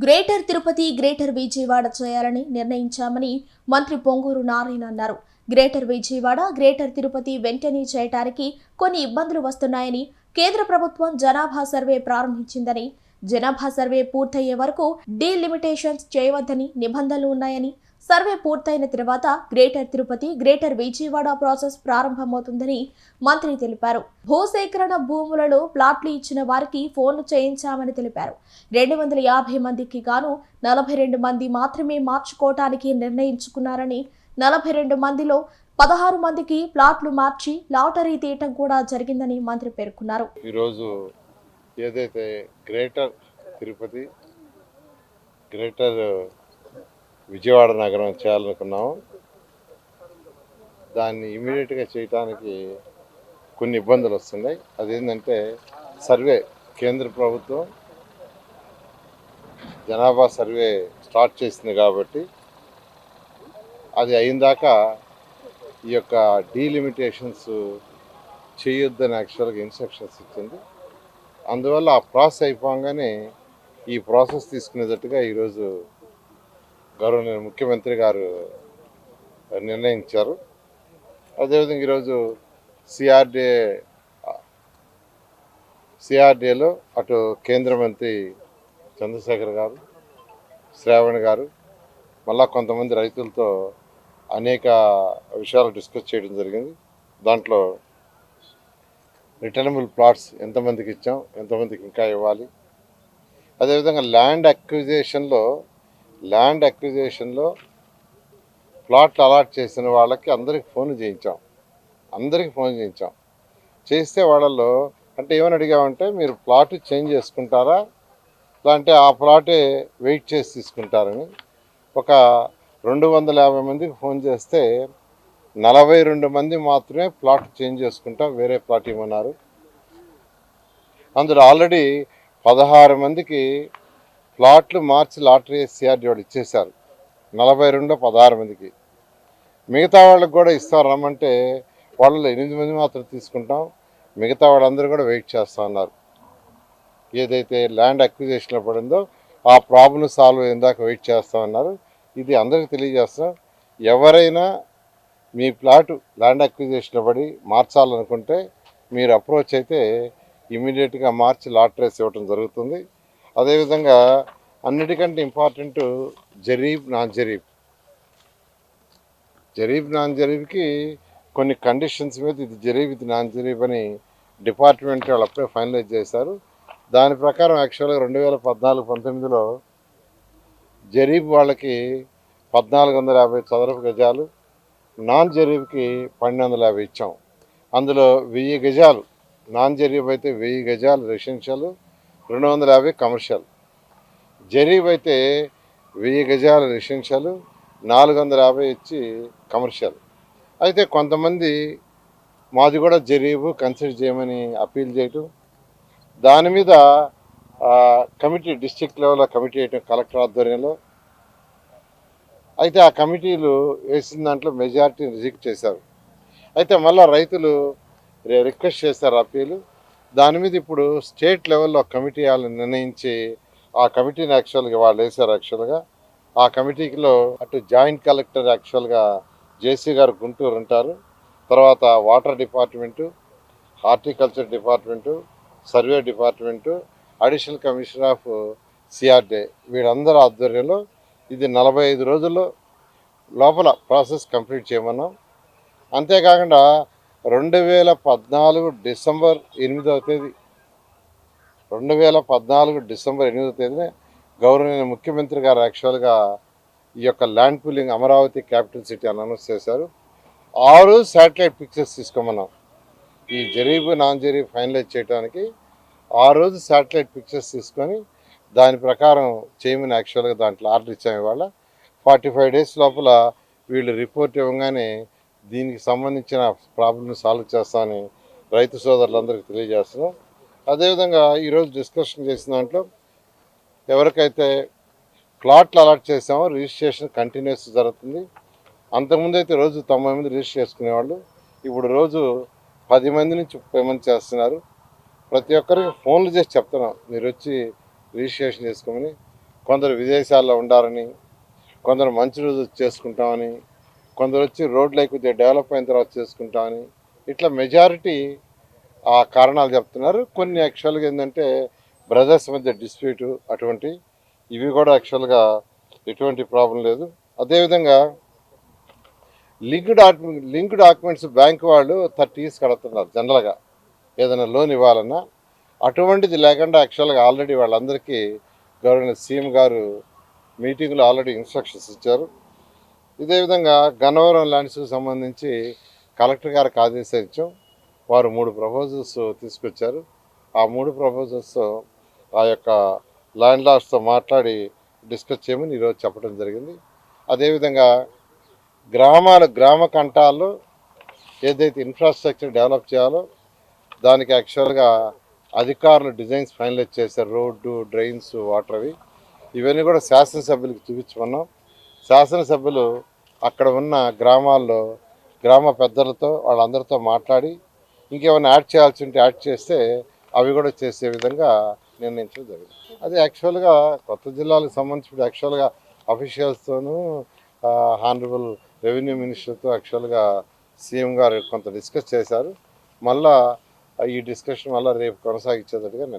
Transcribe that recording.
Greater Tirupati greater Vijayawada చేయాలని నిర్ణయించామని మంత్రి పొంగూరు నారాయణ అన్నారు. గ్రేటర్ విజయవాడ గ్రేటర్ తిరుపతి వెంటనే చేయటానికి కొన్ని ఇబ్బందులు వస్తున్నాయని కేంద్ర ప్రభుత్వం జనాభా సర్వే ప్రారంభించిందని జనాభా సర్వే పూర్తయ్యే వరకు డీలిమిటేషన్స్ చేయవద్దని నిబంధనలు ఉన్నాయని సర్వే పూర్తయిన తర్వాత greater Tirupati greater Vijayawada process ప్రారంభమవుతుందని మంత్రి తెలిపారు. భూసేకరణ భూములలో ప్లాట్లు ఇచ్చిన వారికి ఫోన్లు చేయించామని తెలిపారు. రెండు వందల యాభై మందికి గాను నలభై రెండు మంది మాత్రమే మార్చుకోవటానికి నిర్ణయించుకున్నారని నలభై రెండు మందిలో పదహారు మందికి ప్లాట్లు మార్చి లాటరీ తీయటం కూడా జరిగిందని మంత్రి పేర్కొన్నారు. ఈరోజు ఏదైతే గ్రేటర్ తిరుపతి గ్రేటర్ విజయవాడ నగరం చేయాలనుకున్నాము దాన్ని ఇమీడియట్గా చేయటానికి కొన్ని ఇబ్బందులు వస్తున్నాయి. అదేంటంటే సర్వే కేంద్ర ప్రభుత్వం జనాభా సర్వే స్టార్ట్ చేసింది కాబట్టి అది అయిందాకా ఈ యొక్క డీలిమిటేషన్స్ చేయొద్దని యాక్చువల్గా ఇన్స్ట్రక్షన్స్ ఇచ్చింది. అందువల్ల ఆ ప్రాసెస్ అయిపోగానే ఈ ప్రాసెస్ తీసుకునేటట్టుగా ఈరోజు గౌరవనీయ ముఖ్యమంత్రి గారు నిర్ణయించారు. అదేవిధంగా ఈరోజు సిఆర్డిఏ సిఆర్డిఏలో అటు కేంద్ర మంత్రి చంద్రశేఖర్ గారు శ్రావణ్ గారు మళ్ళా కొంతమంది రైతులతో అనేక విషయాలు డిస్కస్ చేయడం జరిగింది. దాంట్లో రిటర్నబుల్ ప్లాట్స్ ఎంతమందికి ఇచ్చాం ఎంతమందికి ఇంకా ఇవ్వాలి. అదేవిధంగా ల్యాండ్ అక్విజేషన్లో ల్యాండ్ అక్విజేషన్లో ప్లాట్లు అలాట్ చేసిన వాళ్ళకి అందరికి ఫోన్ చేయించాం. అందరికి ఫోన్ చేయించాం. చేస్తే వాళ్ళల్లో అంటే ఏమని అడిగామంటే మీరు ప్లాట్ చేంజ్ చేసుకుంటారా? లేదంటే ఆ ప్లాటే వెయిట్ చేసి తీసుకుంటారని ఒక రెండు వందల యాభై మందికి ఫోన్ చేస్తే నలభై రెండు మంది మాత్రమే ప్లాట్ చేంజ్ చేసుకుంటాం వేరే ప్లాట్ ఇవ్వమన్నారు. అందులో ఆల్రెడీ పదహారు మందికి ప్లాట్లు మార్చి లాటరీ సిఆర్డి వాళ్ళు ఇచ్చేశారు. నలభై రెండు పదహారు మందికి. మిగతా వాళ్ళకి కూడా ఇస్తారు రమ్మంటే వాళ్ళలో ఎనిమిది మంది మాత్రం తీసుకుంటాం. మిగతా వాళ్ళందరూ కూడా వెయిట్ చేస్తా ఉన్నారు. ఏదైతే ల్యాండ్ అక్విజేషన్లో పడిందో ఆ ప్రాబ్లం సాల్వ్ అయ్యేందాక వెయిట్ చేస్తా ఉన్నారు. ఇది అందరికీ తెలియజేస్తాం. ఎవరైనా మీ ప్లాటు ల్యాండ్ అక్విజేషన్లో పడి మార్చాలనుకుంటే మీరు అప్రోచ్ అయితే ఇమీడియట్గా మార్చి లాటరీస్ ఇవ్వటం జరుగుతుంది. అదేవిధంగా అన్నిటికంటే ఇంపార్టెంట్ జరీబ్ నాన్ జరీబ్. జరీబ్ నాన్ జరీబ్కి కొన్ని కండిషన్స్ మీద ఇది జరీబ్ ఇది నాన్ జరీబ్ అని డిపార్ట్మెంట్ వాళ్ళు అప్పుడే ఫైనలైజ్ చేశారు. దాని ప్రకారం యాక్చువల్గా రెండు వేల పద్నాలుగు పంతొమ్మిదిలో జరీబ్ వాళ్ళకి పద్నాలుగు వందల యాభై చదరపు గజాలు నాన్ జరీబ్కి పన్నెండు వందల యాభై ఇచ్చాం. అందులో వెయ్యి గజాలు నాన్ జరీబ్ అయితే వెయ్యి గజాలు రెసిడెన్షియల్ రెండు వందల యాభై కమర్షియల్. జరీబ్ అయితే వెయ్యి గజాల రెసిడెన్షియల్ నాలుగు వందల యాభై ఇచ్చి కమర్షియల్. అయితే కొంతమంది మాది కూడా జరీబు కన్సిడర్ చేయమని అప్పీల్ చేయటం దాని మీద కమిటీ డిస్టిక్ లెవెల్లో కమిటీ వేయటం కలెక్టర్ ఆధ్వర్యంలో అయితే ఆ కమిటీలు వేసిన దాంట్లో మెజారిటీ రిజెక్ట్ చేశారు. అయితే మళ్ళీ రైతులు రిక్వెస్ట్ చేశారు అప్పీలు. దాని మీద ఇప్పుడు స్టేట్ లెవెల్లో కమిటీ వాళ్ళని నిర్ణయించి ఆ కమిటీని యాక్చువల్గా వాళ్ళు వేశారు యాక్చువల్గా ఆ కమిటీలో అటు జాయింట్ కలెక్టర్ యాక్చువల్గా జేసీ గారు గుంటూరు ఉంటారు. తర్వాత water department horticulture department survey department additional commissioner of CRDA వీళ్ళందరి ఆధ్వర్యంలో ఇది నలభై ఐదు రోజుల్లో లోపల ప్రాసెస్ కంప్లీట్ చేయమన్నాం. అంతేకాకుండా రెండు వేల పద్నాలుగు డిసెంబర్ ఎనిమిదవ తేదీ. రెండు వేల పద్నాలుగు డిసెంబర్ ఎనిమిదవ తేదీన గౌరవనీయ ముఖ్యమంత్రి గారు యాక్చువల్గా ఈ యొక్క land pooling Amaravati capital city అని అనౌన్స్ చేశారు. ఆ రోజు శాటిలైట్ పిక్చర్స్ తీసుకోమన్నాం. ఈ జరీబు నాన్ జరీబు ఫైనలైజ్ చేయడానికి ఆ రోజు శాటిలైట్ పిక్చర్స్ తీసుకొని దాని ప్రకారం చేయమని యాక్చువల్గా దాంట్లో ఆర్డర్ ఇచ్చాము ఇవాళ. ఫార్టీ ఫైవ్ డేస్ లోపల వీళ్ళు రిపోర్ట్ ఇవ్వగానే దీనికి సంబంధించిన ప్రాబ్లమ్ని సాల్వ్ చేస్తామని రైతు సోదరులందరికీ తెలియజేస్తున్నాం. అదేవిధంగా ఈరోజు డిస్కషన్ చేసిన దాంట్లో ఎవరికైతే ప్లాట్లు అలాట్ చేసామో రిజిస్ట్రేషన్ కంటిన్యూస్ జరుగుతుంది. అంతకుముందు అయితే రోజు తొంభై మంది రిజిస్టర్ చేసుకునేవాళ్ళు ఇప్పుడు రోజు పది మంది నుంచి ముప్పై మంది చేస్తున్నారు. ప్రతి ఒక్కరికి ఫోన్లు చేసి చెప్తున్నాం మీరు వచ్చి రిజిస్ట్రేషన్ చేసుకోమని కొందరు విదేశాల్లో ఉండాలని కొందరు మంచి రోజు చేసుకుంటామని కొందరు వచ్చి రోడ్లు కొద్దిగా డెవలప్ అయిన తర్వాత చేసుకుంటామని ఇట్లా మెజారిటీ ఆ కారణాలు చెప్తున్నారు. కొన్ని యాక్చువల్గా ఏంటంటే బ్రదర్స్ మధ్య డిస్ప్యూటు అటువంటి ఇవి కూడా యాక్చువల్గా ఎటువంటి ప్రాబ్లం లేదు. అదేవిధంగా link document link documents bank వాళ్ళు థర్టీస్ కడుతున్నారు జనరల్గా ఏదైనా లోన్ ఇవ్వాలన్నా. అటువంటిది లేకుండా యాక్చువల్గా ఆల్రెడీ వాళ్ళందరికీ గవర్నర్ సీఎం గారు మీటింగ్లో ఆల్రెడీ ఇన్స్ట్రక్షన్స్ ఇచ్చారు. ఇదే విధంగా గన్నవరం ల్యాండ్స్కి సంబంధించి కలెక్టర్ గారికి ఆదేశించాం. వారు మూడు ప్రపోజల్స్ తీసుకొచ్చారు. ఆ మూడు ప్రపోజల్స్ ఆ యొక్క ల్యాండ్ లాస్తో మాట్లాడి డిస్కస్ చేయమని ఈరోజు చెప్పడం జరిగింది. అదేవిధంగా గ్రామాల గ్రామ కంటాల్లో ఏదైతే ఇన్ఫ్రాస్ట్రక్చర్ డెవలప్ చేయాలో దానికి యాక్చువల్గా అధికారులు డిజైన్స్ ఫైనలైజ్ చేశారు. రోడ్డు డ్రైన్స్ వాటర్ అవి. ఇవన్నీ కూడా శాసనసభ్యులకు చూపించుకున్నాం శాసనసభ్యులు అక్కడ ఉన్న గ్రామాల్లో గ్రామ పెద్దలతో వాళ్ళందరితో మాట్లాడి ఇంకేమైనా యాడ్ చేయాల్సి ఉంటే యాడ్ చేస్తే అవి కూడా చేసే విధంగా నిర్ణయించడం జరిగింది. అది యాక్చువల్గా కొత్త జిల్లాలకు సంబంధించి యాక్చువల్గా అఫీషియల్స్తోనూ హానరబుల్ రెవెన్యూ మినిస్టర్తో యాక్చువల్గా సీఎం గారు కొంత డిస్కస్ చేశారు. మళ్ళా ఈ డిస్కషన్ వల్ల రేపు కొనసాగించేటట్టుగా నేను